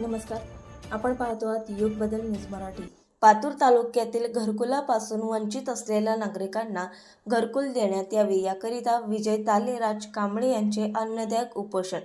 नमस्कार. आपण पाहतो आहात युग बदल न्यूज मराठी. पातूर तालुक्यातील घरकुलापासून वंचित असलेल्या नागरिकांना घरकुल देण्यात यावे याकरिता विजय तालेराज कांबळे यांचे अन्नदायक उपोषण.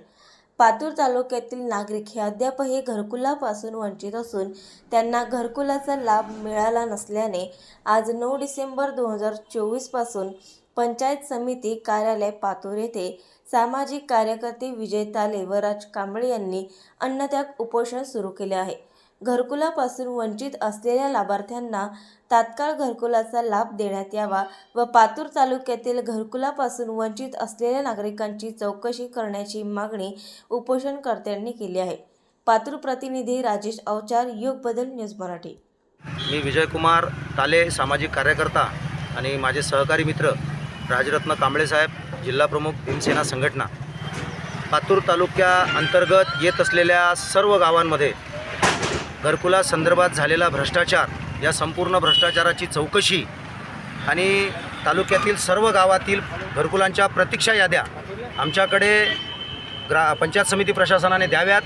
पातूर तालुक्यातील नागरिक हे अद्यापही घरकुलापासून वंचित असून त्यांना घरकुलाचा लाभ मिळाला नसल्याने आज नऊ डिसेंबर दोन हजार चोवीसपासून पंचायत समिती कार्यालय पातूर येथे सामाजिक कार्यकर्ते विजय ताले व राज कांबळे यांनी अन्नत्याग उपोषण सुरू केले आहे. घरकुलापासून वंचित असलेल्या लाभार्थ्यांना तात्काळ घरकुलाचा लाभ देण्यात यावा व पातूर तालुक्यातील घरकुलापासून वंचित असलेल्या नागरिकांची चौकशी करण्याची मागणी उपोषणकर्त्यांनी केली आहे. पातूर प्रतिनिधी राजेश अवचार योग बदल न्यूज मराठी. मी विजयकुमार ताले सामाजिक कार्यकर्ता आणि माझे सहकारी मित्र राजरत्न कांबळे साहेब जिल्हाप्रमुख भीमसेना संघटना. पातूर तालुक्या अंतर्गत येत असलेल्या सर्व गावांमध्ये घरकुलासंदर्भात झालेला भ्रष्टाचार या संपूर्ण भ्रष्टाचाराची चौकशी आणि तालुक्यातील सर्व गावातील घरकुलांच्या प्रतीक्षा याद्या आमच्याकडे ग्रा पंचायत समिती प्रशासनाने द्याव्यात.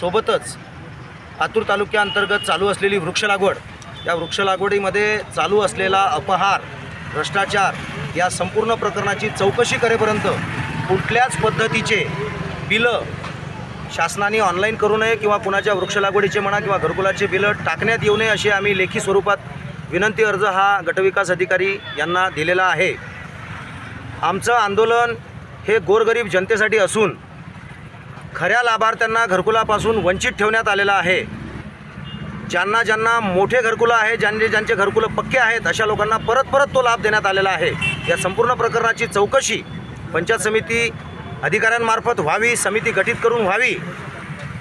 सोबतच पातूर तालुक्याअंतर्गत चालू असलेली वृक्ष लागवड या वृक्ष लागवडीमध्ये चालू असलेला अपहार भ्रष्टाचार या संपूर्ण प्रकरणाची चौकशी करेपर्यंत कुठल्याच पद्धतीचे बिलं शासनाने ऑनलाईन करू नये किंवा कुणाच्या वृक्ष लागवडीचे म्हणा किंवा घरकुलाचे बिलं टाकण्यात येऊ नये असे आम्ही लेखी स्वरूपात विनंती अर्ज हा गटविकास अधिकारी यांना दिलेला आहे. आमचं आंदोलन हे गोरगरीब जनतेसाठी असून खऱ्या लाभार्थ्यांना घरकुलापासून वंचित ठेवण्यात आलेलं आहे. ज्यांना ज्यांना मोठे घरकुलं आहे ज्यांचे ज्यांचे घरकुलं पक्के आहेत अशा लोकांना परत परत तो लाभ देण्यात आलेला आहे. या संपूर्ण प्रकरणाची चौकशी पंचायत समिती अधिकाऱ्यांमार्फत व्हावी समिती गठीत करून व्हावी.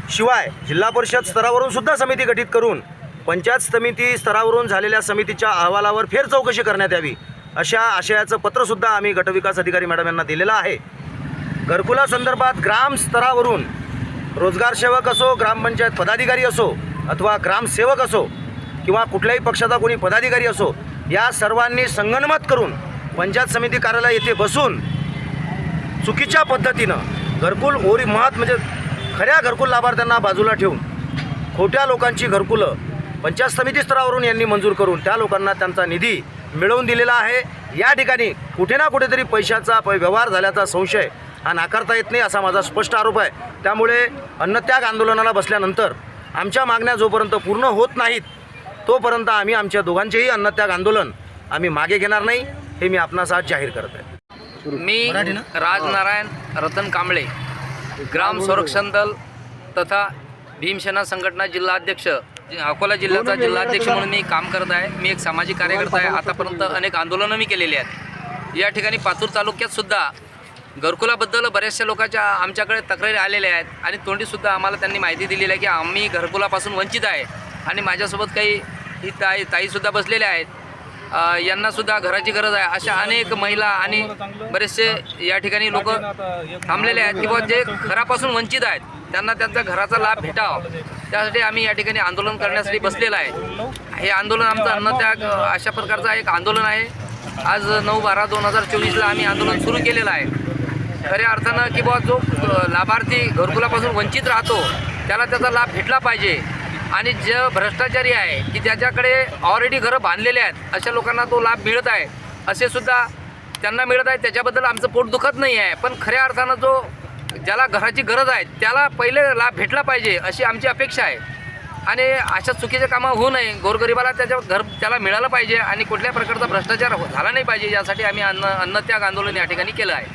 शिवाय जिल्हा परिषद स्तरावरून सुद्धा समिती गठीत करून पंचायत समिती स्तरावरून झालेल्या समितीच्या अहवालावर फेर चौकशी करण्यात यावी अशा आशयाचं पत्रसुद्धा आम्ही गटविकास अधिकारी मॅडम यांना दिलेलं आहे. घरकुलासंदर्भात ग्रामस्तरावरून रोजगार सेवक असो ग्रामपंचायत पदाधिकारी असो अथवा ग्रामसेवक असो किंवा कुठल्याही पक्षाचा कोणी पदाधिकारी असो या सर्वांनी संगनमत करून पंचायत समिती कार्यालय येथे बसून चुकीच्या पद्धतीनं घरकुल ओरी महत म्हणजे खऱ्या घरकुल लाभार्थ्यांना बाजूला ठेवून खोट्या लोकांची घरकुलं पंचायत समिती स्तरावरून यांनी मंजूर करून त्या लोकांना त्यांचा निधी मिळवून दिलेला आहे. या ठिकाणी कुठे ना कुठेतरी पैशाचा प व्यवहार झाल्याचा संशय हा नाकारता येत नाही असा माझा स्पष्ट आरोप आहे. त्यामुळे अन्नत्याग आंदोलनाला बसल्यानंतर आमच्या मागण्या जोपर्यंत पूर्ण होत नाहीत तोपर्यंत आम्ही आमच्या दोघांचेही अन्नत्याग आंदोलन आम्ही मागे घेणार नाही हे मी आपणास आज जाहीर करत आहे. मी? राजनारायण रतन कांबळे ग्राम संरक्षण दल तथा भीमसेना संघटना जिल्हाध्यक्ष अकोला जिल्ह्याचा जिल्हाध्यक्ष म्हणून मी काम करत आहे. मी एक सामाजिक कार्यकर्ता आहे. आतापर्यंत अनेक आंदोलनं मी केलेली आहेत. या ठिकाणी पातूर तालुक्यात सुद्धा घरकुलाबद्दल बऱ्याचशा लोकांच्या आमच्याकडे तक्रारी आलेल्या आहेत. आणि तोंडीसुद्धा आम्हाला त्यांनी माहिती दिलेली आहे की आम्ही घरकुलापासून वंचित आहे. आणि माझ्यासोबत काही ही ताई ताईसुद्धा बसलेल्या आहेत. यांनासुद्धा घराची गरज आहे. अशा अनेक महिला आणि बरेचसे या ठिकाणी लोक थांबलेले आहेत. की जे घरापासून वंचित आहेत त्यांना त्यांचा घराचा लाभ भेटावा. त्यासाठी आम्ही या ठिकाणी आंदोलन करण्यासाठी बसलेलं आहे. हे आंदोलन आमचं अन्नत्याग अशा प्रकारचं एक आंदोलन आहे. आज नऊ बारा दोन हजार चोवीसला आम्ही आंदोलन सुरू केलेलं आहे. खऱ्या अर्थानं की बुवा जो लाभार्थी घरकुलापासून वंचित राहतो त्याला त्याचा लाभ भेटला पाहिजे. आणि जे भ्रष्टाचारी आहे की ज्याच्याकडे ऑलरेडी घरं बांधलेले आहेत अशा लोकांना तो लाभ मिळत आहे. असे सुद्धा त्यांना मिळत आहे. त्याच्याबद्दल आमचं पोट दुखत नाही आहे. पण खऱ्या अर्थानं जो ज्याला घराची गरज आहे त्याला पहिले लाभ भेटला पाहिजे अशी आमची अपेक्षा आहे. आणि अशा चुकीचे कामं होऊ नये. गोरगरिबाला त्याच्या घर त्याला मिळालं पाहिजे. आणि कुठल्या प्रकारचा भ्रष्टाचार झाला नाही पाहिजे यासाठी आम्ही अन्न अन्नत्याग आंदोलन या ठिकाणी केलं आहे.